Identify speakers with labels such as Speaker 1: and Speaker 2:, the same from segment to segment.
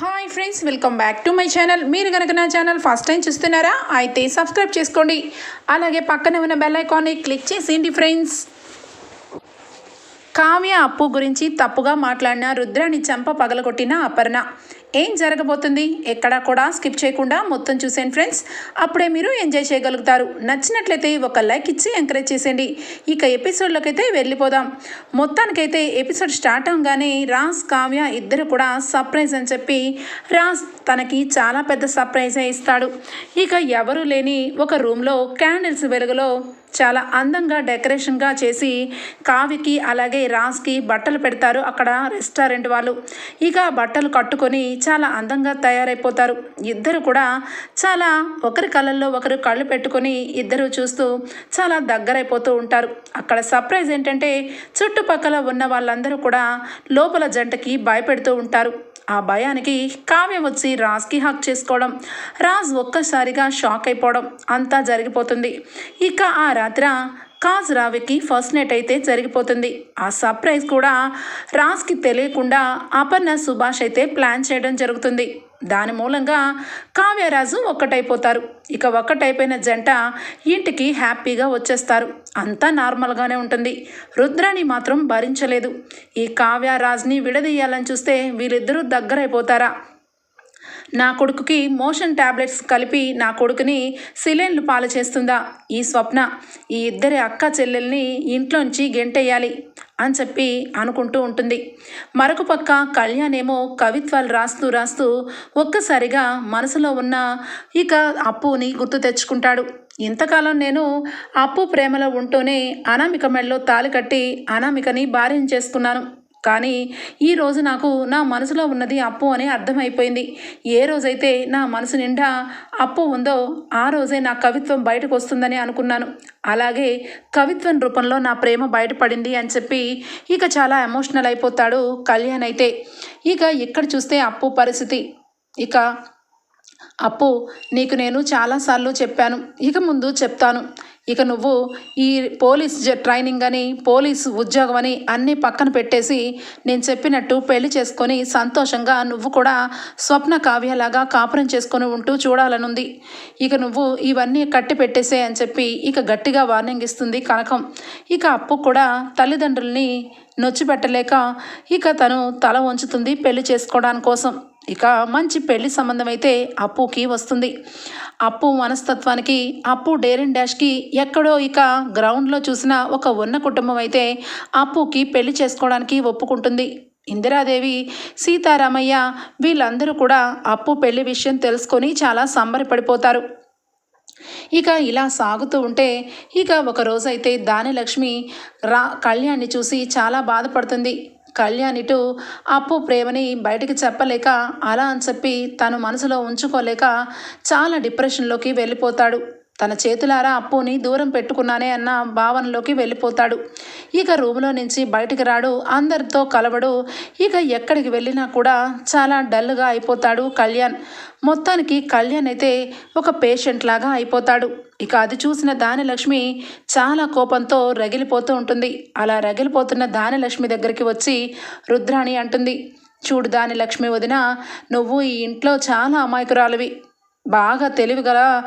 Speaker 1: Hi friends welcome back to my channel మీరు కనుక నా ఛానల్ ఫస్ట్ టైం చూస్తున్నారా అయితే సబ్స్క్రైబ్ చేసుకోండి. అలాగే పక్కనే ఉన్న బెల్ ఐకాన్ని క్లిక్ చేసేయండి ఫ్రెండ్స్ కావ్య అప్పు గురించి తప్పుగా మాట్లాడిన రుద్రాని చంప పగలగొట్టిన అపర్ణ. ఏం జరగబోతుంది? ఎక్కడా కూడా స్కిప్ చేయకుండా మొత్తం చూసేయండి ఫ్రెండ్స్. అప్పుడే మీరు ఎంజాయ్ చేయగలుగుతారు. నచ్చినట్లయితే ఒక లైక్ ఇచ్చి ఎంకరేజ్ చేసేయండి. ఇక ఎపిసోడ్లోకి అయితే వెళ్ళిపోదాం. మొత్తానికైతే ఎపిసోడ్ స్టార్ట్ అవగానే రాజ్ కావ్య ఇద్దరు కూడా సర్ప్రైజ్ అని చెప్పి రాజ్ తనకి చాలా పెద్ద సర్ప్రైజ్ ఇస్తాడు. ఇక ఎవరు లేని ఒక రూమ్లో క్యాండిల్స్ వెలుగులో చాలా అందంగా డెకరేషన్గా చేసి కావికి అలాగే రాజ్కి బట్టలు పెడతారు. అక్కడ రెస్టారెంట్ వాళ్ళు. ఇక బట్టలు కట్టుకొని చాలా అందంగా తయారైపోతారు. ఇద్దరు కూడా చాలా ఒకరి కళ్ళల్లో ఒకరు కళ్ళు పెట్టుకొని ఇద్దరు చూస్తూ చాలా దగ్గరైపోతూ ఉంటారు. అక్కడ సర్ప్రైజ్ ఏంటంటే చుట్టుపక్కల ఉన్న వాళ్ళందరూ కూడా లోపల జంటకి భయపెడుతూ ఉంటారు. ఆ భయానికి కావ్య వచ్చి రాజ్కి హక్ చేసుకోవడం రాజ్ ఒక్కసారిగా షాక్ అయిపోవడం అంతా జరిగిపోతుంది. ఇక ఆ రాత్ర కాజ్ రావికి ఫస్ట్ నైట్ అయితే జరిగిపోతుంది. ఆ సర్ప్రైజ్ కూడా రాజ్కి తెలియకుండా అపర్ణ సుభాష్ అయితే ప్లాన్ చేయడం జరుగుతుంది. దాని మూలంగా కావ్యరాజు ఒక్కటైపోతారు. ఇక ఒక్కటైపోయిన జంట ఇంటికి హ్యాపీగా వచ్చేస్తారు. అంతా నార్మల్గానే ఉంటుంది. రుద్రాని మాత్రం భరించలేదు. ఈ కావ్యరాజ్ని విడదీయాలని చూస్తే వీళ్ళిద్దరూ దగ్గరైపోతారా? నా కొడుకుకి మోషన్ టాబ్లెట్స్ కలిపి నా కొడుకుని సిలైన్లు పాలు చేస్తుందా? ఈ స్వప్న ఈ ఇద్దరి అక్క చెల్లెల్ని ఇంట్లోంచి గెంటేయాలి అని చెప్పి అనుకుంటూ ఉంటుంది. మరొక పక్క కళ్యాణ్ ఏమో కవిత్వాలు రాస్తూ రాస్తూ ఒక్కసారిగా మనసులో ఉన్న ఇక అప్పుని గుర్తు తెచ్చుకుంటాడు. ఇంతకాలం నేను అప్పు ప్రేమలో ఉంటూనే అనామిక మెడలో తాలి కట్టి అనామికని భార్యం చేసుకున్నాను. కానీ ఈ రోజు నాకు నా మనసులో ఉన్నది అప్పు అని అర్థమైపోయింది. ఏ రోజైతే నా మనసు నిండా అప్పు ఉందో ఆ రోజే నా కవిత్వం బయటకు వస్తుందని అనుకున్నాను. అలాగే కవిత్వం రూపంలో నా ప్రేమ బయటపడింది అని చెప్పి ఇక చాలా ఎమోషనల్ అయిపోతాడు కళ్యాణ్ అయితే. ఇక ఇక్కడ చూస్తే అప్పు పరిస్థితి. ఇక అప్పు నీకు నేను చాలాసార్లు చెప్పాను. ఇక ముందు చెప్తాను. ఇక నువ్వు ఈ పోలీస్ జ- ట్రైనింగ్ అని పోలీస్ ఉద్యోగం అని అన్నీ పక్కన పెట్టేసి నేను చెప్పినట్టు పెళ్ళి చేసుకొని సంతోషంగా నువ్వు కూడా స్వప్న కావ్యలాగా కాపురం చేసుకొని ఉంటూ చూడాలనుంది. ఇక నువ్వు ఇవన్నీ కట్టి పెట్టేసే అని చెప్పి ఇక గట్టిగా వార్నింగ్ ఇస్తుంది కనకం. ఇక అప్పు కూడా తల్లిదండ్రుల్ని నొచ్చిపెట్టలేక ఇక తను తల వంచుతుంది పెళ్ళి చేసుకోవడానికి కోసం ఇక మంచి పెళ్ళి సంబంధం అయితే అప్పుకి వస్తుంది. అప్పు మనస్తత్వానికి అప్పు డేర్ అండ్ డాష్కి ఎక్కడో ఇక గ్రౌండ్లో చూసిన ఒక ఉన్న కుటుంబం అయితే అప్పుకి పెళ్ళి చేసుకోవడానికి ఒప్పుకుంటుంది. ఇందిరాదేవి సీతారామయ్య వీళ్ళందరూ కూడా అప్పు పెళ్ళి విషయం తెలుసుకొని చాలా సంబరపడిపోతారు. ఇక ఇలా సాగుతూ ఉంటే ఇక ఒక రోజైతే దానిలక్ష్మి రా కళ్యాణ్ని చూసి చాలా బాధపడుతుంది. కళ్యాణ్ ఇటు అప్పు ప్రేమని బయటికి చెప్పలేక అలా అని చెప్పి తను మనసులో ఉంచుకోలేక చాలా డిప్రెషన్లోకి వెళ్ళిపోతాడు. తన చేతులారా అప్పుని దూరం పెట్టుకున్నానే అన్న భావనలోకి వెళ్ళిపోతాడు. ఇక రూమ్లో నుంచి బయటికి రాడు. అందరితో కలవడు. ఇక ఎక్కడికి వెళ్ళినా కూడా చాలా డల్గా అయిపోతాడు కళ్యాణ్. మొత్తానికి కళ్యాణ్ అయితే ఒక పేషెంట్ లాగా అయిపోతాడు. ఇక అది చూసిన దానిలక్ష్మి చాలా కోపంతో రగిలిపోతూ ఉంటుంది. అలా రగిలిపోతున్న దానిలక్ష్మి దగ్గరికి వచ్చి రుద్రాణి అంటుంది. చూడు దానిలక్ష్మి వదిన నువ్వు ఈ ఇంట్లో చాలా అమాయకురాలివి. బాగా తెలివిగల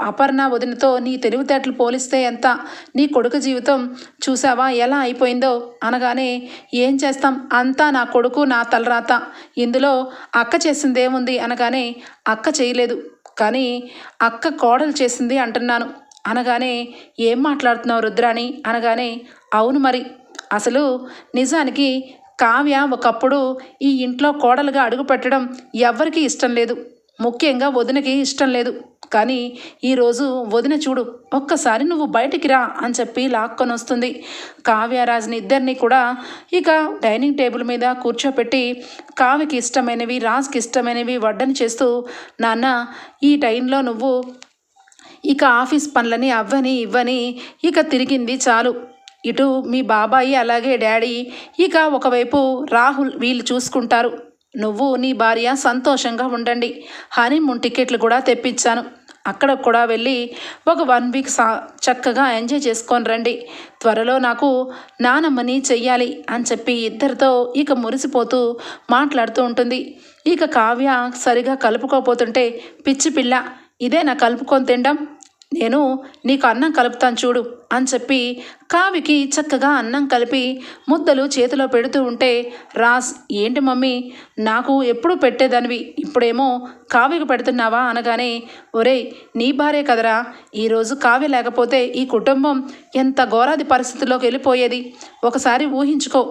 Speaker 1: అపర్ణ వదినతో నీ తెలివితేటలు పోలిస్తే ఎంత? నీ కొడుకు జీవితం చూసావా ఎలా అయిపోయిందో? అనగానే ఏం చేస్తాం? అంతా నా కొడుకు నా తలరాత. ఇందులో అక్క చేసింది ఏముంది అనగానే అక్క చేయలేదు. కానీ అక్క కోడలు చేసింది అంటున్నాను. అనగానే ఏం మాట్లాడుతున్నావు రుద్రాణి? అనగానే అవును మరి. అసలు నిజానికి కావ్య ఒకప్పుడు ఈ ఇంట్లో కోడలుగా అడుగుపెట్టడం ఎవ్వరికీ ఇష్టం లేదు. ముఖ్యంగా వదినకి ఇష్టం లేదు. కానీ ఈరోజు వదిన చూడు ఒక్కసారి నువ్వు బయటికి రా అని చెప్పి లాక్కొని వస్తుంది కావ్యరాజుని ఇద్దరిని కూడా ఇక డైనింగ్ టేబుల్ మీద కూర్చోపెట్టి కావ్యకి ఇష్టమైనవి రాజ్కి ఇష్టమైనవి వడ్డని చేస్తూ నాన్న ఈ టైంలో నువ్వు ఇక ఆఫీస్ పనులని అవ్వని ఇవ్వని ఇక తిరిగింది చాలు. ఇటు మీ బాబాయి అలాగే డాడీ ఇక ఒకవైపు రాహుల్ వీళ్ళు చూసుకుంటారు. నువ్వు నీ భార్య సంతోషంగా ఉండండి. హనీమూన్ టికెట్లు కూడా తెప్పించాను. అక్కడ కూడా వెళ్ళి ఒక వన్ వీక్ సా చక్కగా ఎంజాయ్ చేసుకొని రండి. త్వరలో నాకు నానమ్మని చెయ్యాలి అని చెప్పి ఇద్దరితో ఇక మురిసిపోతూ మాట్లాడుతూ ఉంటుంది. ఇక కావ్య సరిగా కలుపుకోపోతుంటే పిచ్చి పిల్ల ఇదే నా కలుపుకొని తినడం? నేను నీకు అన్నం కలుపుతాను చూడు అని చెప్పి కావికి చక్కగా అన్నం కలిపి ముద్దలు చేతిలో పెడుతూ ఉంటే రాస్ ఏంటి మమ్మీ నాకు ఎప్పుడు పెట్టేదానివి ఇప్పుడేమో కావ్యకు పెడుతున్నావా? అనగానే ఒరేయ్ నీ భార్య కదరా ఈరోజు కావ్య లేకపోతే ఈ కుటుంబం ఎంత ఘోరాది పరిస్థితుల్లోకి వెళ్ళిపోయేది. ఒకసారి ఊహించుకో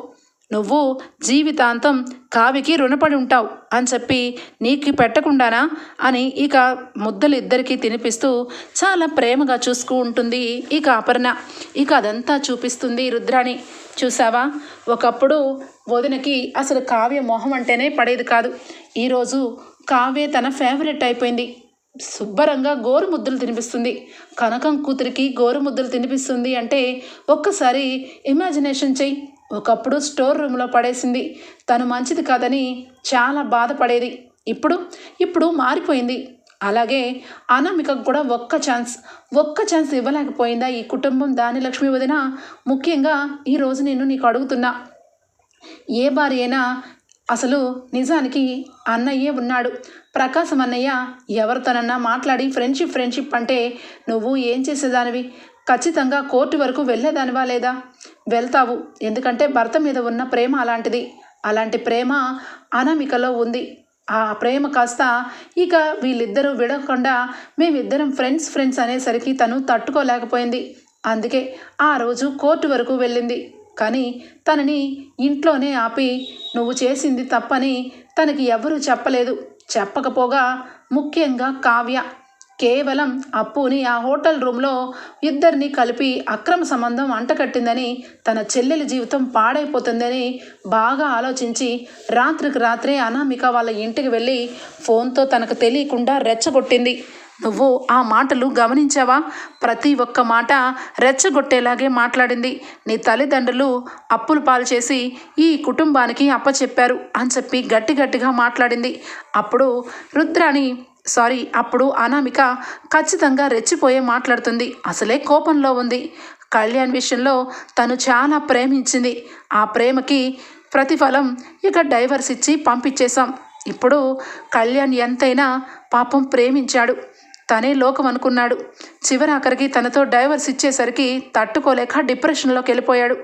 Speaker 1: నువ్వు జీవితాంతం కావికి రుణపడి ఉంటావు అని చెప్పి నీకు పెట్టకుండానా అని ఇక ముద్దలు ఇద్దరికీ తినిపిస్తూ చాలా ప్రేమగా చూసుకు ఉంటుంది ఇక అపర్ణ. ఇక అదంతా చూపిస్తుంది రుద్రాణి. చూసావా ఒకప్పుడు వదినకి అసలు కావ్య మొహం అంటేనే పడేది కాదు. ఈరోజు కావ్య తన ఫేవరెట్ అయిపోయింది. శుభ్రంగా గోరు ముద్దలు తినిపిస్తుంది. కనకం కూతురికి గోరు ముద్దలు తినిపిస్తుంది అంటే ఒక్కసారి ఇమాజినేషన్ చెయ్యి. ఒకప్పుడు స్టోర్ రూమ్లో పడేసింది. తను మంచిది కాదని చాలా బాధపడేది. ఇప్పుడు ఇప్పుడు మారిపోయింది. అలాగే అనామికకు కూడా ఒక్క ఛాన్స్ ఒక్క ఛాన్స్ ఇవ్వలేకపోయిందా ఈ కుటుంబం దాని లక్ష్మి వదిన? ముఖ్యంగా ఈరోజు నేను నీకు అడుగుతున్నా. ఏ భార్య అయినా అసలు నిజానికి అన్నయ్యే ఉన్నాడు. ప్రకాశం అన్నయ్య ఎవరితోనన్నా మాట్లాడి ఫ్రెండ్షిప్ ఫ్రెండ్షిప్ అంటే నువ్వు ఏం చేసేదానివి? ఖచ్చితంగా కోర్టు వరకు వెళ్ళేదానివా లేదా? వెళ్తావు. ఎందుకంటే భర్త మీద ఉన్న ప్రేమ అలాంటిది. అలాంటి ప్రేమ అనామికలో ఉంది. ఆ ప్రేమ కాస్త ఇక వీళ్ళిద్దరూ విడకుండా మేమిద్దరం ఫ్రెండ్స్ ఫ్రెండ్స్ అనేసరికి తను తట్టుకోలేకపోయింది. అందుకే ఆ రోజు కోర్టు వరకు వెళ్ళింది. కానీ తనని ఇంట్లోనే ఆపి నువ్వు చేసింది తప్పని తనకి ఎవరూ చెప్పలేదు. చెప్పకపోగా ముఖ్యంగా కావ్య. కేవలం అప్పుని ఆ హోటల్ రూమ్లో ఇద్దరిని కలిపి అక్రమ సంబంధం అంటకట్టిందని తన చెల్లెలి జీవితం పాడైపోతుందని బాగా ఆలోచించి రాత్రికి రాత్రే అనామిక వాళ్ళ ఇంటికి వెళ్ళి ఫోన్తో తనకు తెలియకుండా రెచ్చగొట్టింది. నువ్వు ఆ మాటలు గమనించావా? ప్రతి ఒక్క మాట రెచ్చగొట్టేలాగే మాట్లాడింది. నీ తల్లిదండ్రులు అప్పులు పాలు చేసి ఈ కుటుంబానికి అప్పచెప్పారు అని చెప్పి గట్టి గట్టిగా మాట్లాడింది. అప్పుడు రుద్రాణి సారీ అప్పుడు అనామిక ఖచ్చితంగా రెచ్చిపోయే మాట్లాడుతుంది. అసలే కోపంలో ఉంది. కళ్యాణ్ విషయంలో తను చాలా ప్రేమించింది. ఆ ప్రేమకి ప్రతిఫలం ఇక డైవర్స్ ఇచ్చి పంపించేశాం. ఇప్పుడు కళ్యాణ్ ఎంతైనా పాపం ప్రేమించాడు. తనే లోకం అనుకున్నాడు. చివరాఖరికి తనతో డైవర్స్ ఇచ్చేసరికి తట్టుకోలేక డిప్రెషన్లోకి వెళ్ళిపోయాడు.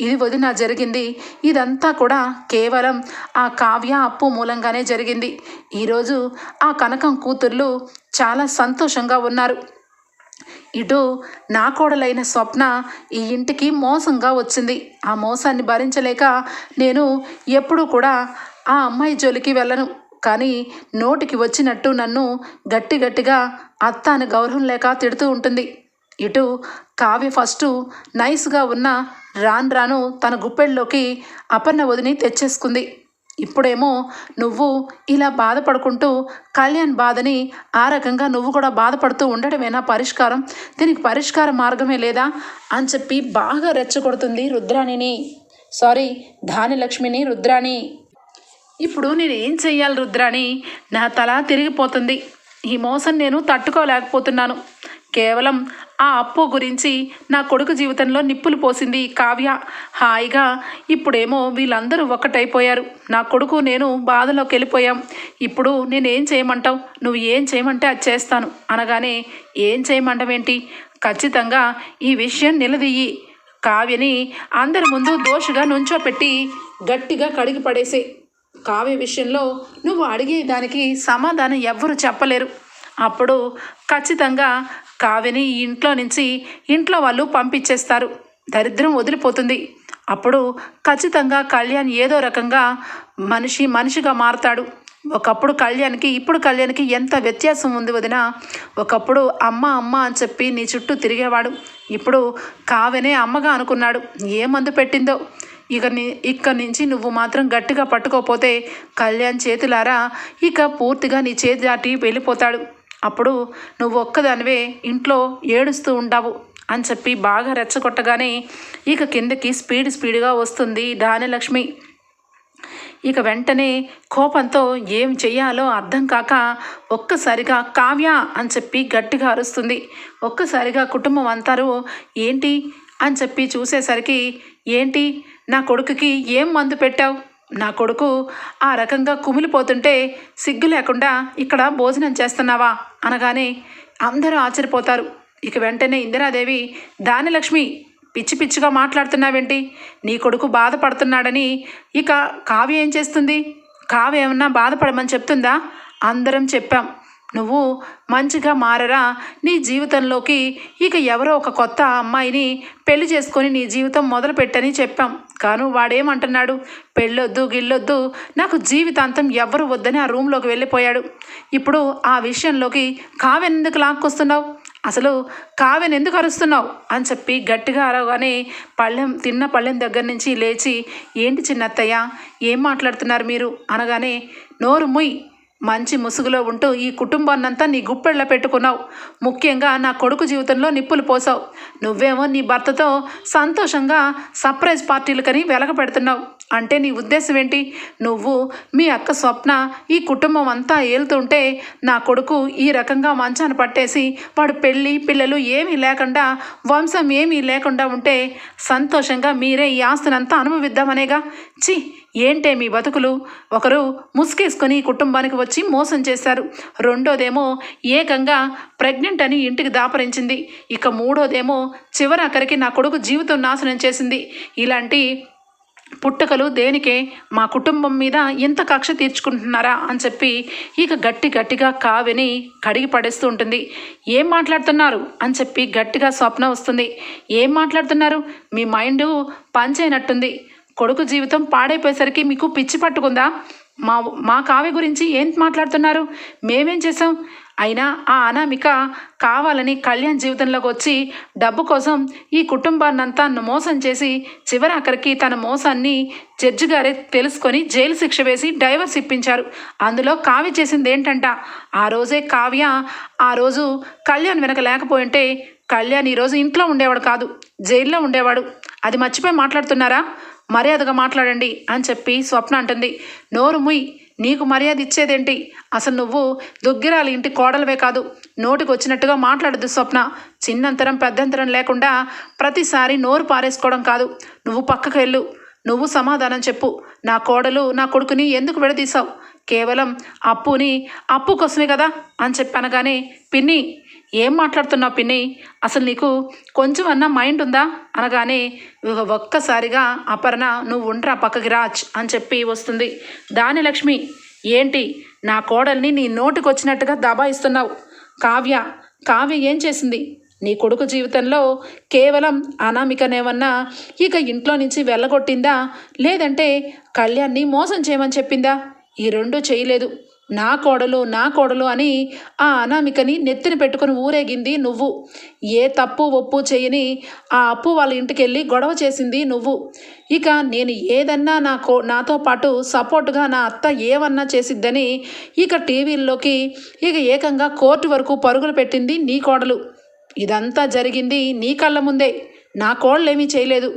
Speaker 1: ఇది వదిన జరిగింది. ఇదంతా కూడా కేవలం ఆ కావ్య అప్పు మూలంగానే జరిగింది. ఈరోజు ఆ కనకం కూతుర్లు చాలా సంతోషంగా ఉన్నారు. ఇటు నా కోడలైన స్వప్న ఈ ఇంటికి మోసంగా వచ్చింది. ఆ మోసాన్ని భరించలేక నేను ఎప్పుడూ కూడా ఆ అమ్మాయి జోలికి వెళ్ళను. కానీ నోటికి వచ్చినట్టు నన్ను గట్టి గట్టిగా అత్త అని గౌరవం లేక తిడుతూ ఉంటుంది. ఇటు కావ్య ఫస్టు నైస్గా ఉన్న రాను రాను తన గుప్పెళ్ళలోకి అపర్ణ వదిని తెచ్చేసుకుంది. ఇప్పుడేమో నువ్వు ఇలా బాధపడుకుంటూ కళ్యాణ్ బాధని ఆ రకంగా నువ్వు కూడా బాధపడుతూ ఉండడమేనా పరిష్కారం? దీనికి పరిష్కార మార్గమే లేదా? అని చెప్పి బాగా రెచ్చగొడుతుంది రుద్రాణిని. సారీ ధాన్యలక్ష్మిని రుద్రాణి. ఇప్పుడు నేను ఏం చెయ్యాలి రుద్రాణి? నా తల తిరిగిపోతుంది. ఈ మోసం నేను తట్టుకోలేకపోతున్నాను. కేవలం ఆ అప్పు గురించి నా కొడుకు జీవితంలో నిప్పులు పోసింది కావ్య. హాయిగా ఇప్పుడేమో వీళ్ళందరూ ఒక్కటైపోయారు. నా కొడుకు నేను బాధలోకి వెళ్ళిపోయాం. ఇప్పుడు నేనేం చేయమంటావు? నువ్వు ఏం చేయమంటే అది చేస్తాను. అనగానే ఏం చేయమంటావేంటి? ఖచ్చితంగా ఈ విషయం నిలదీయి. కావ్యని అందరి ముందు దోషగా నుంచోపెట్టి గట్టిగా కడిగి పడేసే కావ్య విషయంలో నువ్వు అడిగే దానికి సమాధానం ఎవ్వరు చెప్పలేరు. అప్పుడు ఖచ్చితంగా కావ్యని ఇంట్లో నుంచి ఇంట్లో వాళ్ళు పంపించేస్తారు. దరిద్రం వదిలిపోతుంది. అప్పుడు ఖచ్చితంగా కళ్యాణ్ ఏదో రకంగా మనిషి మనిషిగా మారతాడు. ఒకప్పుడు కళ్యాణ్కి ఇప్పుడు కళ్యాణ్కి ఎంత వ్యత్యాసం ఉంది వదిన? ఒకప్పుడు అమ్మ అమ్మ అని చెప్పి నీ చుట్టూ తిరిగేవాడు. ఇప్పుడు కావ్యనే అమ్మగా అనుకున్నాడు. ఏ మందు పెట్టిందో? ఇక ఇక్కడి నుంచి నువ్వు మాత్రం గట్టిగా పట్టుకోపోతే కళ్యాణ్ చేతులారా ఇక పూర్తిగా నీ చేతి దాటి వెళ్ళిపోతాడు. అప్పుడు నువ్వు ఒక్కదానివే ఇంట్లో ఏడుస్తూ ఉంటావు అని చెప్పి బాగా రెచ్చగొట్టగానే ఇక కిందకి స్పీడ్ స్పీడ్గా వస్తుంది ధాన్యలక్ష్మి. ఇక వెంటనే కోపంతో ఏం చేయాలో అర్థం కాక ఒక్కసారిగా కావ్య అని చెప్పి గట్టిగా అరుస్తుంది. ఒక్కసారిగా కుటుంబం అంతారు ఏంటి? అని చెప్పి చూసేసరికి ఏంటి? నా కొడుకుకి ఏం మందు పెట్టావు? నా కొడుకు ఆ రకంగా కుమిలిపోతుంటే సిగ్గు లేకుండా ఇక్కడ భోజనం చేస్తున్నావా? అనగానే అందరూ ఆశ్చర్యపోతారు. ఇక వెంటనే ఇందిరాదేవి దానిలక్ష్మి పిచ్చి పిచ్చిగా మాట్లాడుతున్నావేంటి? నీ కొడుకు బాధపడుతున్నాడని ఇక కావ్య ఏం చేస్తుంది? కావ్య ఏమన్నా బాధపడమని చెప్తుందా? అందరం చెప్పాం. నువ్వు మంచిగా మారరా. నీ జీవితంలోకి ఇక ఎవరో ఒక కొత్త అమ్మాయిని పెళ్ళి చేసుకొని నీ జీవితం మొదలు పెట్టని చెప్పాం. కాను వాడేమంటున్నాడు? పెళ్ళొద్దు గిల్లొద్దు నాకు జీవితాంతం ఎవ్వరు వద్దని ఆ రూమ్లోకి వెళ్ళిపోయాడు. ఇప్పుడు ఆ విషయంలోకి కావ్యను ఎందుకు లాక్కొస్తున్నావు? అసలు కావ్యను ఎందుకు అరుస్తున్నావు? అని చెప్పి గట్టిగా అరవగానే పళ్ళెం తిన్న పళ్ళెం దగ్గర నుంచి లేచి ఏంటి చిన్నత్తయ్య? ఏం మాట్లాడుతున్నారు మీరు? అనగానే నోరు ముయ్ మంచి ముసుగులో ఉంటూ ఈ కుటుంబాన్నంతా నీ గుప్పెళ్ళ పెట్టుకున్నావు. ముఖ్యంగా నా కొడుకు జీవితంలో నిప్పులు పోసావు. నువ్వేమో నీ భర్తతో సంతోషంగా సర్ప్రైజ్ పార్టీలకని వెలగపెడుతున్నావు అంటే నీ ఉద్దేశం ఏంటి? నువ్వు మీ అక్క స్వప్న ఈ కుటుంబం అంతా ఏలుతుంటే నా కొడుకు ఈ రకంగా మంచాన పట్టేసి వాడు పెళ్ళి పిల్లలు ఏమీ లేకుండా వంశం ఏమీ లేకుండా ఉంటే సంతోషంగా మీరే ఈ ఆస్తినంతా అనుభవిద్దామనేగా? చి ఏంటే మీ బతుకులు? ఒకరు ముసుకేసుకొని కుటుంబానికి వచ్చి మోసం చేశారు. రెండోదేమో ఏకంగా ప్రెగ్నెంట్ అని ఇంటికి దాపరించింది. ఇక మూడోదేమో చివరి అక్కడికి నా కొడుకు జీవితం నాశనం చేసింది. ఇలాంటి పుట్టుకలు దేనికే? మా కుటుంబం మీద ఎంత కక్ష తీర్చుకుంటున్నారా? అని చెప్పి ఇక గట్టి గట్టిగా కావిని కడిగి పడేస్తూ ఉంటుంది. ఏం మాట్లాడుతున్నారు? అని చెప్పి గట్టిగా స్వప్న వస్తుంది. ఏం మాట్లాడుతున్నారు? మీ మైండ్ పంచైనట్టుంది. కొడుకు జీవితం పాడైపోయేసరికి మీకు పిచ్చి పట్టుకుందా? మా మా కావ్య గురించి ఏం మాట్లాడుతున్నారు? మేమేం చేసాం అయినా ఆ అనామిక కావాలని కళ్యాణ్ జీవితంలోకి వచ్చి డబ్బు కోసం ఈ కుటుంబాన్నంతా మోసం చేసి చివరి అక్కడికి తన మోసాన్ని జడ్జి గారే తెలుసుకొని జైలు శిక్ష వేసి డైవర్స్ ఇప్పించారు. అందులో కావ్య చేసింది ఏంటంట ఆ రోజే కావ్య ఆ రోజు కళ్యాణ్ వెనక లేకపోయింటే కళ్యాణ్ ఈరోజు ఇంట్లో ఉండేవాడు కాదు జైల్లో ఉండేవాడు. అది మర్చిపోయి మాట్లాడుతున్నారా? మర్యాదగా మాట్లాడండి అని చెప్పి స్వప్న అంటుంది. నోరు ముయ్ నీకు మర్యాద ఇచ్చేదేంటి? అసలు నువ్వు దుగ్గిరాలి ఇంటి కోడలవే కాదు. నోటికి వచ్చినట్టుగా మాట్లాడదు స్వప్న. చిన్నంతరం పెద్దంతరం లేకుండా ప్రతిసారి నోరు పారేసుకోవడం కాదు. నువ్వు పక్కకు వెళ్ళు. నువ్వు సమాధానం చెప్పు. నా కోడలు నా కొడుకుని ఎందుకు విడదీశావు? కేవలం అప్పుని అప్పు కోసమే కదా అని చెప్పనగానే పిన్ని ఏం మాట్లాడుతున్నావు పిన్ని? అసలు నీకు కొంచెం అన్నా మైండ్ ఉందా? అనగానే ఒక్కసారిగా అపర్ణ నువ్వు ఉండరా పక్కకి రాజ్ అని చెప్పి వస్తుంది. దాని లక్ష్మి ఏంటి? నా కోడల్ని నీ నోటికి వచ్చినట్టుగా దబాయిస్తున్నావు కావ్య కావ్య ఏం చేసింది? నీ కొడుకు జీవితంలో కేవలం అనామికనేమన్నా ఇక ఇంట్లో నుంచి వెళ్ళగొట్టిందా? లేదంటే కళ్యాణ్ని మోసం చేయమని చెప్పిందా? ఈ రెండు చేయలేదు. నా కోడలు నా కోడలు అని ఆ అనామికని నెత్తిన పెట్టుకుని ఊరేగింది నువ్వు. ఏ తప్పు ఒప్పు చేయని ఆ అప్పు వాళ్ళ ఇంటికి వెళ్ళి గొడవ చేసింది నువ్వు. ఇక నేను ఏదన్నా నా కో నాతో పాటు సపోర్టుగా నా అత్త ఏమన్నా చేసిద్దని ఇక టీవీల్లోకి ఇక ఏకంగా కోర్టు వరకు పరుగులు పెట్టింది నీ కోడలు. ఇదంతా జరిగింది నీ కళ్ళ ముందే. నా కోడలేమీ చేయలేదు.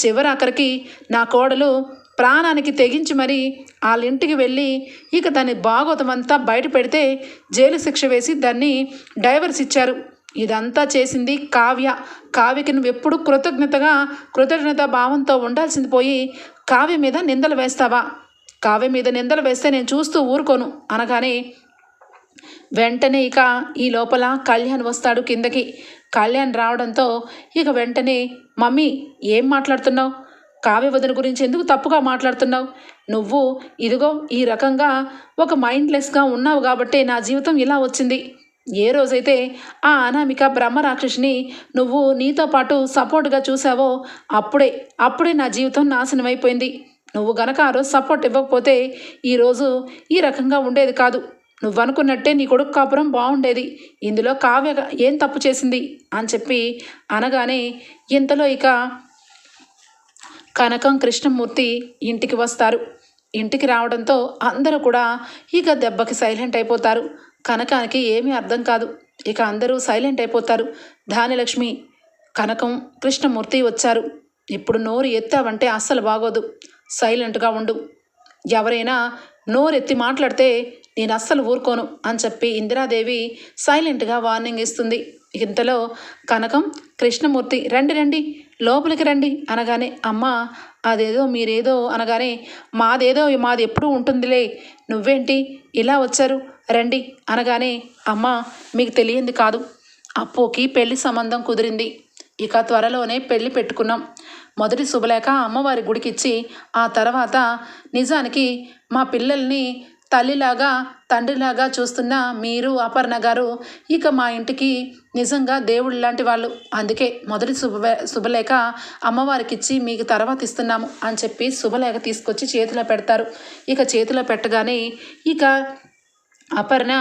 Speaker 1: చివరి అక్కడికి నా కోడలు ప్రాణానికి తెగించి మరి వాళ్ళ ఇంటికి వెళ్ళి ఇక దాని భాగవతం అంతా బయట పెడితే జైలు శిక్ష వేసి దాన్ని డైవర్స్ ఇచ్చారు. ఇదంతా చేసింది కావ్య. కావ్యకి నువ్వు ఎప్పుడు కృతజ్ఞతగా కృతజ్ఞత భావంతో ఉండాల్సింది పోయి కావ్య మీద నిందలు వేస్తావా? కావ్య మీద నిందలు వేస్తే నేను చూస్తూ ఊరుకోను అనగానే వెంటనే ఇక ఈ లోపల కళ్యాణ్ వస్తాడు కిందకి. కళ్యాణ్ రావడంతో ఇక వెంటనే మమ్మీ ఏం మాట్లాడుతున్నావు? కావ్య వదిన గురించి ఎందుకు తప్పుగా మాట్లాడుతున్నావు? నువ్వు ఇదిగో ఈ రకంగా ఒక మైండ్లెస్గా ఉన్నావు కాబట్టే నా జీవితం ఇలా వచ్చింది. ఏ రోజైతే ఆ అనామిక బ్రహ్మరాక్షసిని నువ్వు నీతో పాటు సపోర్ట్గా చూసావో అప్పుడే అప్పుడే నా జీవితం నాశనం అయిపోయింది నువ్వు గనక ఆ రోజు సపోర్ట్ ఇవ్వకపోతే ఈరోజు ఈ రకంగా ఉండేది కాదు. నువ్వు అనుకున్నట్టే నీ కొడుకు కాపురం బాగుండేది. ఇందులో కావ్య ఏం తప్పు చేసింది? అని చెప్పి అనగానే ఇంతలో ఇక కనకం కృష్ణమూర్తి ఇంటికి వస్తారు. ఇంటికి రావడంతో అందరూ కూడా ఇక దెబ్బకి సైలెంట్ అయిపోతారు. కనకానికి ఏమీ అర్థం కాదు. ఇక అందరూ సైలెంట్ అయిపోతారు. ధాన్యలక్ష్మి కనకం కృష్ణమూర్తి వచ్చారు. ఇప్పుడు నోరు ఎత్తావంటే అస్సలు బాగోదు. సైలెంట్గా ఉండు. ఎవరైనా నోరెత్తి మాట్లాడితే నేను అస్సలు ఊరుకోను అని చెప్పి ఇందిరాదేవి సైలెంట్గా వార్నింగ్ ఇస్తుంది. ఇంతలో కనకం కృష్ణమూర్తి రండి రండి లోపలికి రండి అనగానే అమ్మ అదేదో మీరేదో అనగానే మాదేదో మాది ఎప్పుడూ ఉంటుందిలే. నువ్వేంటి? ఇలా వచ్చారు? రండి అనగానే అమ్మ మీకు తెలియంది కాదు. అప్పుకి పెళ్ళి సంబంధం కుదిరింది. ఇక త్వరలోనే పెళ్ళి పెట్టుకున్నాం. మొదటి శుభలేఖ అమ్మవారి గుడికిచ్చి ఆ తర్వాత నిజానికి మా పిల్లల్ని తల్లిలాగా తండ్రిలాగా చూస్తున్న మీరు అపర్ణ గారు ఇక మా ఇంటికి నిజంగా దేవుడు లాంటి వాళ్ళు. అందుకే మొదటి శుభ శుభలేఖ అమ్మవారికి ఇచ్చి మీకు తర్వాత ఇస్తున్నాము అని చెప్పి శుభలేఖ తీసుకొచ్చి చేతిలో పెడతారు. ఇక చేతిలో పెట్టగానే ఇక అపర్ణ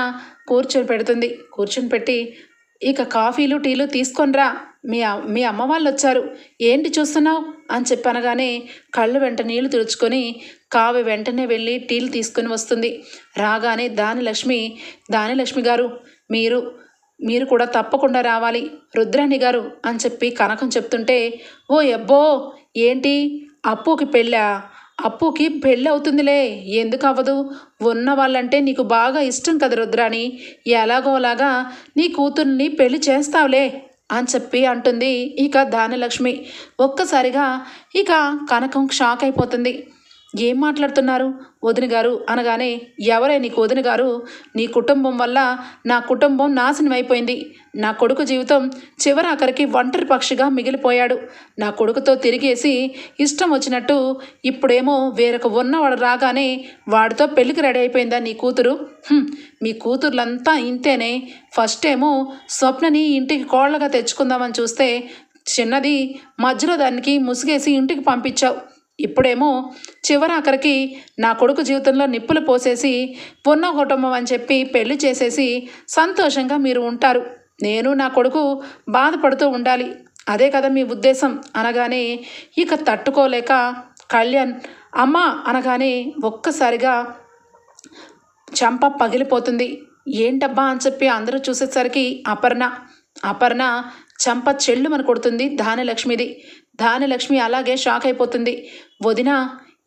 Speaker 1: కూర్చొని పెడుతుంది. కూర్చొని పెట్టి ఇక కాఫీలు టీలు తీసుకొనిరా మీ మీ అమ్మ వాళ్ళు వచ్చారు. ఏంటి చూస్తున్నావు? అని చెప్పనగానే కళ్ళు వెంట నీళ్ళు తుడుచుకొని కావ్య వెంటనే వెళ్ళి టీలు తీసుకొని వస్తుంది. రాగానే దాని లక్ష్మి దాని లక్ష్మి గారు మీరు మీరు కూడా తప్పకుండా రావాలి. రుద్రాణి గారు అని చెప్పి కనకం చెప్తుంటే ఓ ఎబ్బో ఏంటి? అప్పుకి పెళ్ళా? అప్పుకి పెళ్ళి అవుతుందిలే. ఎందుకు అవ్వదు? ఉన్న వాళ్ళంటే నీకు బాగా ఇష్టం కదా రుద్రాణి. ఎలాగోలాగా నీ కూతుర్ని పెళ్ళి చేస్తావులే అని చెప్పి అంటుంది ఇక దానలక్ష్మి. ఒక్కసారిగా ఇక కనకం షాక్ అయిపోతుంది. ఏం మాట్లాడుతున్నారు? వదిన గారు అనగానే ఎవరే నీకు వదిన గారు? నీ కుటుంబం వల్ల నా కుటుంబం నాశనం అయిపోయింది. నా కొడుకు జీవితం చివరాఖరికి ఒంటరి పక్షిగా మిగిలిపోయాడు. నా కొడుకుతో తిరిగేసి ఇష్టం వచ్చినట్టు ఇప్పుడేమో వేరొక ఉన్నవాడు రాగానే వాడితో పెళ్ళికి రెడీ అయిపోయిందా నీ కూతురు? మీ కూతుర్లంతా ఇంతేనే. ఫస్ట్ ఏమో స్వప్నని ఇంటికి కోళ్ళగా తెచ్చుకుందామని చూస్తే చిన్నది మధ్యలో దానికి ముసుగేసి ఇంటికి పంపించావు. ఇప్పుడేమో చివరాఖరికి నా కొడుకు జీవితంలో నిప్పులు పోసేసి ఉన్న కుటుంబం అని చెప్పి పెళ్ళి చేసేసి సంతోషంగా మీరు ఉంటారు. నేను నా కొడుకు బాధపడుతూ ఉండాలి. అదే కదా మీ ఉద్దేశం అనగానే ఇక తట్టుకోలేక కళ్యాణ్ అమ్మ అనగానే ఒక్కసారిగా చంప పగిలిపోతుంది. ఏంటబ్బా అని చెప్పి అందరూ చూసేసరికి అపర్ణ అపర్ణ చంప చెల్లుమని కొడుతుంది ధాన్యలక్ష్మిది. ధాన్యలక్ష్మి అలాగే షాక్ అయిపోతుంది. వదినా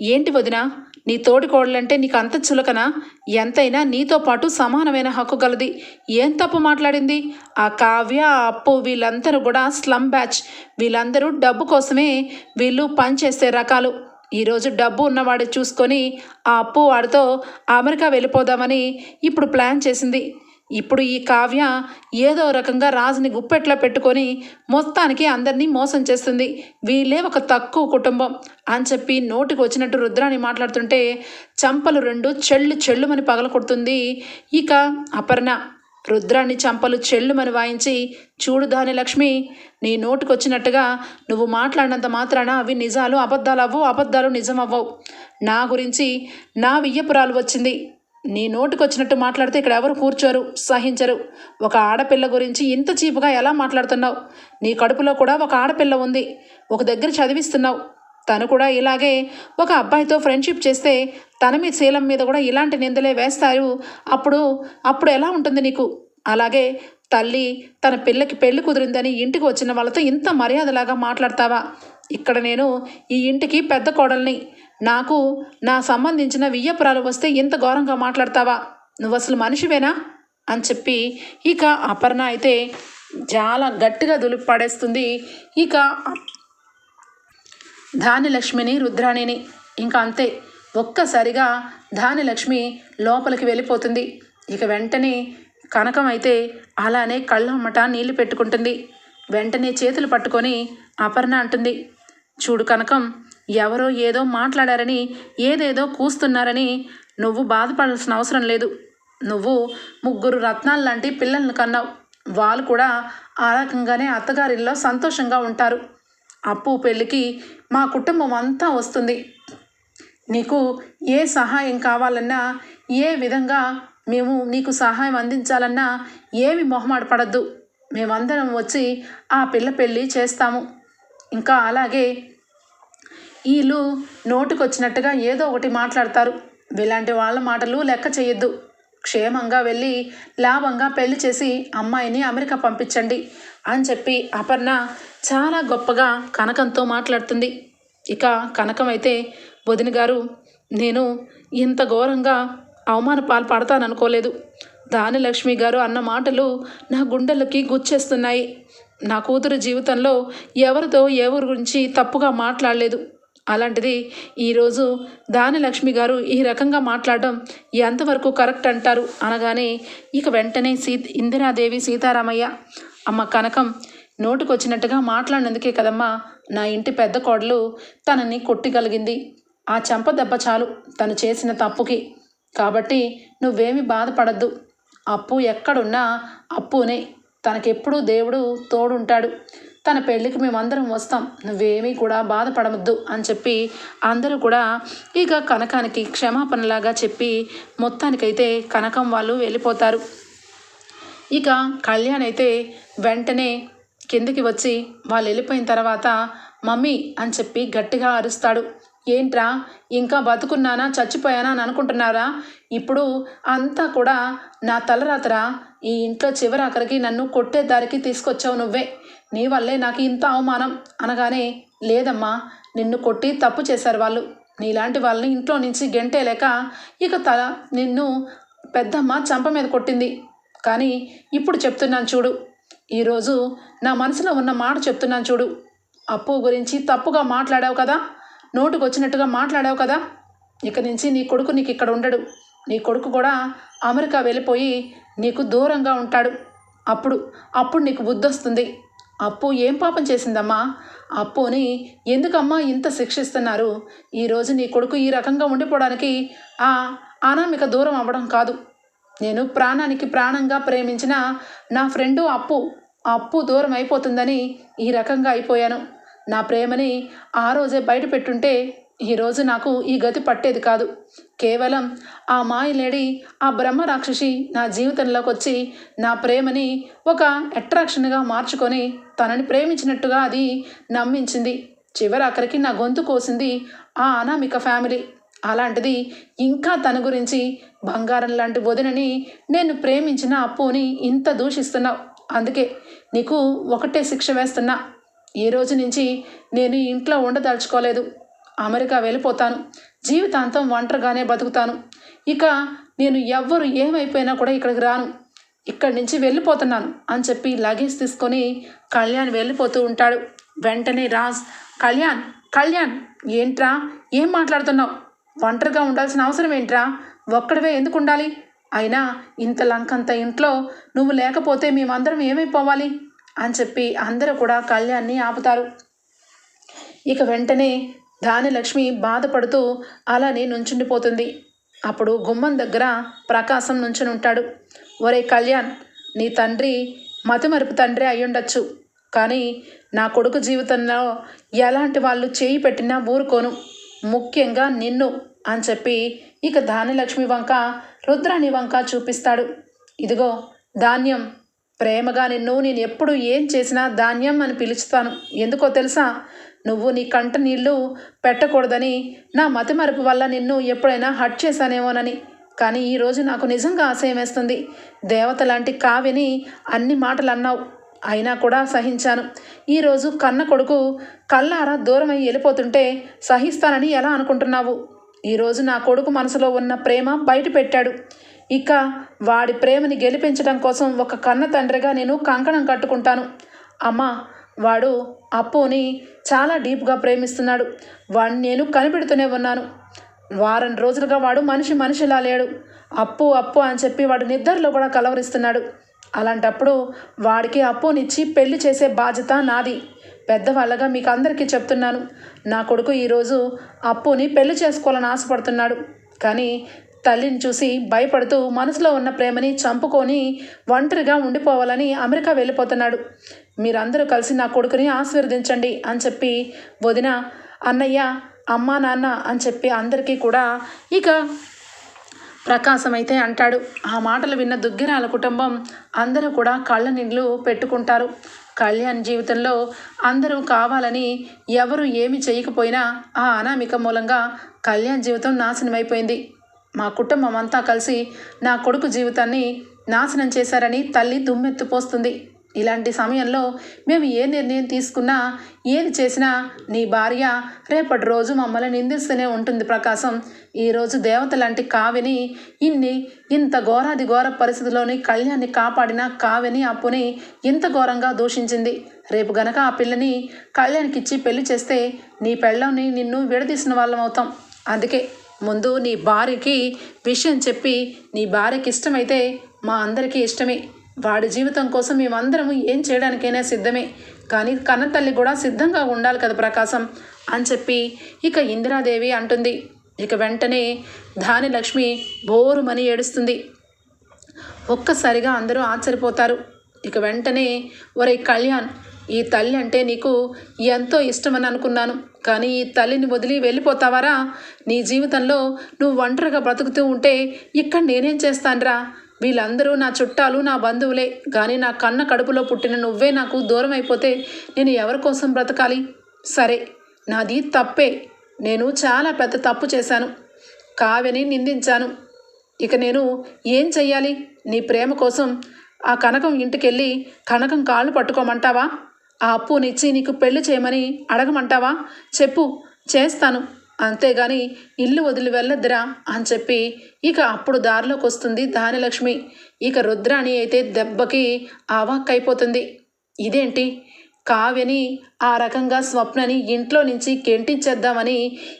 Speaker 1: ఏంటి వదినా? నీ తోడి కోడలంటే నీకు అంత చులకన? ఎంతైనా నీతో పాటు సమానమైన హక్కు గలది. ఏం తప్పు మాట్లాడింది? ఆ కావ్య ఆ అప్పు వీళ్ళందరూ కూడా స్లమ్ బ్యాచ్. వీళ్ళందరూ డబ్బు కోసమే వీళ్ళు పనిచేసే రకాలు. ఈరోజు డబ్బు ఉన్నవాడు చూసుకొని ఆ అప్పు వాడితో అమెరికా వెళ్ళిపోదామని ఇప్పుడు ప్లాన్ చేసింది. ఇప్పుడు ఈ కావ్య ఏదో రకంగా రాజుని గుప్పెట్లో పెట్టుకొని మొత్తానికి అందరినీ మోసం చేస్తుంది. వీళ్ళే ఒక తక్కువ కుటుంబం అని చెప్పి నోటికి వచ్చినట్టు రుద్రాని మాట్లాడుతుంటే చంపలు రెండు చెళ్ళు చెల్లుమని పగలకొడుతుంది ఇక అపర్ణ రుద్రాన్ని చంపలు చెల్లుమని వాయించి చూడు దాని లక్ష్మి నీ నోటికొచ్చినట్టుగా నువ్వు మాట్లాడినంత మాత్రాన అవి నిజాలు అబద్ధాలు అవ్వవు అబద్ధాలు నిజమవ్వవు. నా గురించి నా వియ్యపురాలు వచ్చింది. నీ నోటికొచ్చినట్టు మాట్లాడితే ఇక్కడ ఎవరు కూర్చోరు సహించరు. ఒక ఆడపిల్ల గురించి ఇంత చీపుగా ఎలా మాట్లాడుతున్నావు? నీ కడుపులో కూడా ఒక ఆడపిల్ల ఉంది. ఒక దగ్గర చదివిస్తున్నావు. తను కూడా ఇలాగే ఒక అబ్బాయితో ఫ్రెండ్షిప్ చేస్తే తన మీ శీలం మీద కూడా ఇలాంటి నిందలే వేస్తారు. అప్పుడు అప్పుడు ఎలా ఉంటుంది నీకు? అలాగే తల్లి తన పిల్లకి పెళ్ళి కుదిరిందని ఇంటికి వచ్చిన వాళ్ళతో ఇంత మర్యాదలాగా మాట్లాడతావా? ఇక్కడ నేను ఈ ఇంటికి పెద్ద కోడల్ని. నాకు నా సంబంధించిన వియ్యపురాలు వస్తే ఇంత ఘోరంగా మాట్లాడతావా? నువ్వు అసలు మనిషివేనా? అని చెప్పి ఇక అపర్ణ అయితే చాలా గట్టిగా దులిపి పడేస్తుంది. ఇక ధాన్యలక్ష్మిని రుద్రాణిని ఇంకా అంతే. ఒక్కసారిగా ధాన్యలక్ష్మి లోపలికి వెళ్ళిపోతుంది. ఇక వెంటనే కనకం అయితే అలానే కళ్ళమ్మట నీళ్ళు పెట్టుకుంటుంది. వెంటనే చేతులు పట్టుకొని అపర్ణ అంటుంది చూడు కనకం ఎవరో ఏదో మాట్లాడారని ఏదేదో కూస్తున్నారని నువ్వు బాధపడాల్సిన అవసరం లేదు. నువ్వు ముగ్గురు రత్నాలు లాంటి పిల్లలను కన్నావు. వాళ్ళు కూడా ఆ రకంగానే అత్తగారిల్లో సంతోషంగా ఉంటారు. అప్పు పెళ్ళికి మా కుటుంబం అంతా వస్తుంది. నీకు ఏ సహాయం కావాలన్నా ఏ విధంగా మేము నీకు సహాయం అందించాలన్నా ఏమి మొహమాట పడద్దు. మేమందరం వచ్చి ఆ పిల్ల పెళ్ళి చేస్తాము. ఇంకా అలాగే వీళ్ళు నోటికొచ్చినట్టుగా ఏదో ఒకటి మాట్లాడతారు. ఇలాంటి వాళ్ళ మాటలు లెక్క చేయొద్దు. క్షేమంగా వెళ్ళి లాభంగా పెళ్ళి చేసి అమ్మాయిని అమెరికా పంపించండి అని చెప్పి అపర్ణ చాలా గొప్పగా కనకంతో మాట్లాడుతుంది. ఇక కనకం అయితే వదిన గారు నేను ఇంత ఘోరంగా అవమాన పాలు పడతాననుకోలేదు. దానిలక్ష్మి గారు అన్న మాటలు నా గుండెలకి గుచ్చేస్తున్నాయి. నా కూతురు జీవితంలో ఎవరితో ఎవరి గురించి తప్పుగా మాట్లాడలేదు. అలాంటిది ఈరోజు దానిలక్ష్మి గారు ఈ రకంగా మాట్లాడడం ఎంతవరకు కరెక్ట్ అంటారు అనగానే ఇక వెంటనే సీ ఇందిరాదేవి సీతారామయ్య అమ్మ కనకం నోటికొచ్చినట్టుగా మాట్లాడినందుకే కదమ్మా నా ఇంటి పెద్ద కోడలు తనని కొట్టిగలిగింది. ఆ చెంప దెబ్బ చాలు తను చేసిన తప్పుకి. కాబట్టి నువ్వేమి బాధపడద్దు. అప్పు ఎక్కడున్నా అప్పునే తనకెప్పుడూ దేవుడు తోడుంటాడు. తన పెళ్ళికి మేమందరం వస్తాం. నువ్వేమీ కూడా బాధపడవద్దు అని చెప్పి అందరూ కూడా ఇక కనకానికి క్షమాపణలాగా చెప్పి మొత్తానికైతే కనకం వాళ్ళు వెళ్ళిపోతారు. ఇక కళ్యాణ్ అయితే వెంటనే కిందకి వచ్చి వాళ్ళు వెళ్ళిపోయిన తర్వాత మమ్మీ అని చెప్పి గట్టిగా అరుస్తాడు. ఏంట్రా ఇంకా బతుకున్నానా చచ్చిపోయానా అని అనుకుంటున్నారా? ఇప్పుడు అంతా కూడా నా తలరాతరా? ఈ ఇంట్లో చివరాఖరికి నన్ను కొట్టే దారికి తీసుకొచ్చావు నువ్వే. నీ వల్లే నాకు ఇంత అవమానం అనగానే లేదమ్మా నిన్ను కొట్టి తప్పు చేశారు వాళ్ళు. నీలాంటి వాళ్ళని ఇంట్లో నుంచి గెంటేలేక ఇక తల నిన్ను పెద్దమ్మ చంప మీద కొట్టింది. కానీ ఇప్పుడు చెప్తున్నాను చూడు. ఈరోజు నా మనసులో ఉన్న మాట చెప్తున్నాను చూడు. అప్పు గురించి తప్పుగా మాట్లాడావు కదా? నోటుకు వచ్చినట్టుగా మాట్లాడావు కదా? ఇక నుంచి నీ కొడుకు నీకు ఇక్కడ ఉండడు. నీ కొడుకు కూడా అమెరికా వెళ్ళిపోయి నీకు దూరంగా ఉంటాడు. అప్పుడు అప్పుడు నీకు బుద్ధి వస్తుంది అప్పు ఏం పాపం చేసిందమ్మా? అప్పుని ఎందుకమ్మా ఇంత శిక్షిస్తున్నారు? ఈరోజు నీ కొడుకు ఈ రకంగా ఉండిపోవడానికి ఆ అనామిక దూరం అవ్వడం కాదు. నేను ప్రాణానికి ప్రాణంగా ప్రేమించిన నా ఫ్రెండు అప్పు అప్పు దూరం అయిపోతుందని ఈ రకంగా అయిపోయాను. నా ప్రేమని ఆ రోజే బయట పెట్టుంటే ఈరోజు నాకు ఈ గతి పట్టేది కాదు. కేవలం ఆ మాయలేడి ఆ బ్రహ్మ రాక్షసి నా జీవితంలోకి వచ్చి నా ప్రేమని ఒక అట్రాక్షన్గా మార్చుకొని తనని ప్రేమించినట్టుగా అది నమ్మించింది. చివరి అక్కడికి నా గొంతు కోసింది ఆ అనామిక ఫ్యామిలీ అలాంటిది ఇంకా తన గురించి బంగారం లాంటి వదినని నేను ప్రేమించిన అప్పుని ఇంత దూషిస్తున్నావు. అందుకే నీకు ఒకటే శిక్ష వేస్తున్నా. ఈ రోజు నుంచి నేను ఇంట్లో ఉండదలుచుకోలేదు. అమెరికా వెళ్ళిపోతాను. జీవితాంతం ఒంటరిగానే బతుకుతాను. ఇక నేను ఎవ్వరు ఏమైపోయినా కూడా ఇక్కడికి రాను. ఇక్కడి నుంచి వెళ్ళిపోతున్నాను అని చెప్పి లగేజ్ తీసుకొని కళ్యాణ్ వెళ్ళిపోతూ ఉంటాడు. వెంటనే రాజ్ కళ్యాణ్ కళ్యాణ్ ఏంట్రా? ఏం మాట్లాడుతున్నావు? ఒంటరిగా ఉండాల్సిన అవసరం ఏంట్రా? ఒక్కడివే ఎందుకు ఉండాలి? అయినా ఇంత లంకంత ఇంట్లో నువ్వు లేకపోతే మేమందరం ఏమైపోవాలి? అని చెప్పి అందరూ కూడా కళ్యాణ్ని ఆపుతారు. ఇక వెంటనే దానిలక్ష్మి బాధపడుతూ అలానే నుంచుండిపోతుంది. అప్పుడు గుమ్మం దగ్గర ప్రకాశం నుంచుని ఉంటాడు ఒరే కళ్యాణ్ నీ తండ్రి మతిమరుపు తండ్రి అయ్యుండొచ్చు. కానీ నా కొడుకు జీవితంలో ఎలాంటి వాళ్ళు చేయి పెట్టినా ఊరుకోను. ముఖ్యంగా నిన్ను అని చెప్పి ఇక దానిలక్ష్మి వంక రుద్రాణి వంక చూపిస్తాడు. ఇదిగో ధాన్యం. ప్రేమగా నిన్ను నేను ఎప్పుడు ఏం చేసినా ధాన్యం అని పిలుస్తాను. ఎందుకో తెలుసా? నువ్వు నీ కంట నీళ్ళు పెట్టకూడదని నా మతిమరుపు వల్ల నిన్ను ఎప్పుడైనా హట్ చేశానేమోనని. కానీ ఈరోజు నాకు నిజంగా ఆశయం వేస్తుంది. దేవత లాంటి కావ్యని అన్ని మాటలు అన్నావు అయినా కూడా సహించాను. ఈరోజు కన్న కొడుకు కల్లారా దూరమై వెళ్ళిపోతుంటే సహిస్తానని ఎలా అనుకుంటున్నావు? ఈరోజు నా కొడుకు మనసులో ఉన్న ప్రేమ బయట పెట్టాడు. ఇక వాడి ప్రేమని గెలిపించడం కోసం ఒక కన్న తండ్రిగా నేను కంకణం కట్టుకుంటాను. అమ్మా వాడు అప్పుని చాలా డీప్గా ప్రేమిస్తున్నాడు. వాడిని నేను కనిపెడుతూనే ఉన్నాను. వారం రోజులుగా వాడు మనిషి మనిషిలా లేడు. అప్పు అప్పు అని చెప్పి వాడు నిద్రలో కూడా కలవరిస్తున్నాడు. అలాంటప్పుడు వాడికి అప్పునిచ్చి పెళ్ళి చేసే బాధ్యత నాది. పెద్దవాళ్ళగా మీకు అందరికీ చెప్తున్నాను. నా కొడుకు ఈరోజు అప్పుని పెళ్ళి చేసుకోవాలని ఆశపడుతున్నాడు. కానీ తల్లిని చూసి భయపడుతూ మనసులో ఉన్న ప్రేమని చంపుకొని ఒంటరిగా ఉండిపోవాలని అమెరికా వెళ్ళిపోతున్నాడు. మీరందరూ కలిసి నా కొడుకుని ఆశీర్వదించండి అని చెప్పి వదిన అన్నయ్య అమ్మా నాన్న అని చెప్పి అందరికీ కూడా ఇక ప్రకాశం అయితే అంటాడు. ఆ మాటలు విన్న దుగ్గిరాల కుటుంబం అందరూ కూడా కళ్ళ నీళ్ళు పెట్టుకుంటారు. కళ్యాణ్ జీవితంలో అందరూ కావాలని ఎవరు ఏమి చేయకపోయినా ఆ అనామిక మూలంగా కళ్యాణ్ జీవితం నాశనమైపోయింది. మా కుటుంబం అంతా కలిసి నా కొడుకు జీవితాన్ని నాశనం చేశారని తల్లి దుమ్మెత్తిపోస్తుంది. ఇలాంటి సమయంలో మేము ఏ నిర్ణయం తీసుకున్నా ఏది చేసినా నీ భార్య రేపటి రోజు మమ్మల్ని నిందిస్తూనే ఉంటుంది ప్రకాశం. ఈరోజు దేవత లాంటి కావిని ఇన్ని ఇంత ఘోరాది ఘోర పరిస్థితిలోని కళ్యాణ్ని కాపాడిన కావిని అప్పుని ఇంత ఘోరంగా దూషించింది. రేపు గనక ఆ పిల్లని కళ్యాణ్కిచ్చి పెళ్ళి చేస్తే నీ పెళ్ళని నిన్ను విడదీసిన వాళ్ళం అవుతాం. అందుకే ముందు నీ భార్యకి విషయం చెప్పి నీ భార్యకి ఇష్టమైతే మా అందరికీ ఇష్టమే. వాడి జీవితం కోసం మేమందరం ఏం చేయడానికైనా సిద్ధమే. కానీ కన్న తల్లి కూడా సిద్ధంగా ఉండాలి కదా ప్రకాశం అని చెప్పి ఇక ఇందిరాదేవి అంటుంది. ఇక వెంటనే ధానిలక్ష్మి బోరుమని ఏడుస్తుంది. ఒక్కసారిగా అందరూ ఆశ్చర్యపోతారు. ఇక వెంటనే ఒరే కళ్యాణ్ ఈ తల్లి అంటే నీకు ఎంతో ఇష్టమని అనుకున్నాను. కానీ ఈ తల్లిని వదిలి వెళ్ళిపోతావారా? నీ జీవితంలో నువ్వు ఒంటరిగా బ్రతుకుతూ ఉంటే ఇక్కడ నేనేం చేస్తానురా? వీళ్ళందరూ నా చుట్టాలు నా బంధువులే. కానీ నా కన్న కడుపులో పుట్టిన నువ్వే నాకు దూరం అయిపోతే నేను ఎవరి కోసం బ్రతకాలి? సరే నాది తప్పే. నేను చాలా పెద్ద తప్పు చేశాను. కావ్యని నిందించాను. ఇక నేను ఏం చెయ్యాలి? నీ ప్రేమ కోసం ఆ కనకం ఇంటికెళ్ళి కనకం కాళ్ళు పట్టుకోమంటావా? ఆ అప్పునిచ్చి నీకు పెళ్ళి చేయమని అడగమంటావా? చెప్పు చేస్తాను. అంతేగాని ఇల్లు వదిలి వెళ్ళొద్దురా అని చెప్పి ఇక అప్పుడు దారిలోకి వస్తుంది దానిలక్ష్మి ఇక రుద్రాణి అయితే దెబ్బకి ఆవాక్కైపోతుంది. ఇదేంటి? కావ్యని ఆ రకంగా స్వప్నని ఇంట్లో నుంచి కెంటించేద్దామని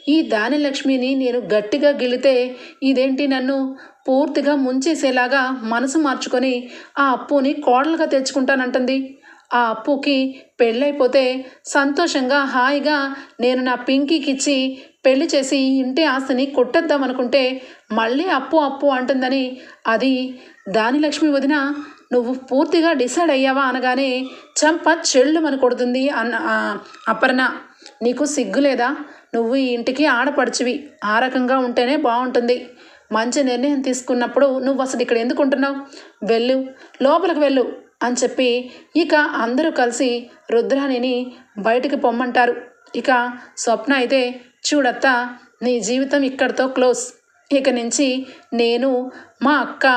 Speaker 1: ఈ దానిలక్ష్మిని నేను గట్టిగా గిలితే ఇదేంటి నన్ను? పూర్తిగా ముంచేసేలాగా మనసు మార్చుకొని ఆ అప్పుని కోడలుగా తెచ్చుకుంటానంటుంది. ఆ అప్పుకి పెళ్ళైపోతే సంతోషంగా హాయిగా నేను నా పింకీకి ఇచ్చి పెళ్ళి చేసి ఈ ఇంటి ఆస్తిని కొట్టేద్దాం అనుకుంటే మళ్ళీ అప్పు అప్పు అంటుందని అది దానిలక్ష్మి వదిన నువ్వు పూర్తిగా డిసైడ్ అయ్యావా? అనగానే చంప చెల్లుమని కొడుతుంది అన్న అపర్ణ నీకు సిగ్గు లేదా నువ్వు ఈ ఇంటికి ఆడపడుచువి. ఆ రకంగా ఉంటేనే బాగుంటుంది. మంచి నిర్ణయం తీసుకున్నప్పుడు నువ్వు అసలు ఇక్కడ ఎందుకు ఉంటున్నావు? వెళ్ళు లోపలికి వెళ్ళు అని చెప్పి ఇక అందరూ కలిసి రుద్రాణిని బయటికి పొమ్మంటారు. ఇక స్వప్న అయితే చూడత్తా నీ జీవితం ఇక్కడితో క్లోజ్. ఇక నుంచి నేను మా అక్క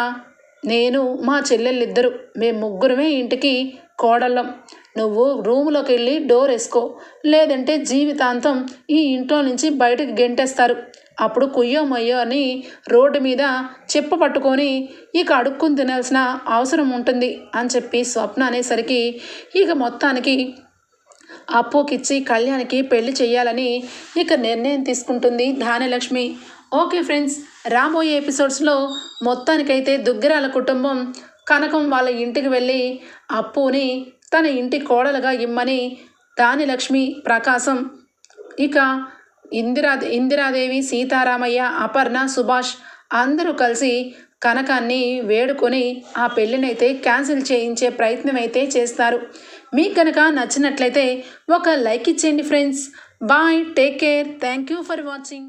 Speaker 1: నేను మా చెల్లెళ్ళిద్దరు మేము ముగ్గురమే ఇంటికి కోడళ్ళం. నువ్వు రూములోకి వెళ్ళి డోర్ వేసుకో. లేదంటే జీవితాంతం ఈ ఇంట్లో నుంచి బయటకు గెంటేస్తారు. అప్పుడు కుయ్యో మొయ్యో అని రోడ్డు మీద చెప్పు పట్టుకొని ఇక అడుక్కుని తినాల్సిన అవసరం ఉంటుంది అని చెప్పి స్వప్న అనేసరికి ఇక మొత్తానికి అప్పుకిచ్చి కళ్యాణ్కి పెళ్ళి చేయాలని ఇక నిర్ణయం తీసుకుంటుంది ధాన్యలక్ష్మి. ఓకే ఫ్రెండ్స్ రాబోయే ఎపిసోడ్స్లో మొత్తానికైతే దుగ్గరాల కుటుంబం కనకం వాళ్ళ ఇంటికి వెళ్ళి అప్పుని తన ఇంటి కోడలుగా ఇమ్మని దానిలక్ష్మి ప్రకాశం ఇక ఇందిరా ఇందిరాదేవి సీతారామయ్య అపర్ణ సుభాష్ అందరూ కలిసి కనకాన్ని వేడుకొని ఆ పెళ్ళినైతే క్యాన్సిల్ చేయించే ప్రయత్నం అయితే చేస్తారు. మీకు కనుక నచ్చినట్లయితే ఒక లైక్ ఇచ్చేయండి friends. Bye take care thank you for watching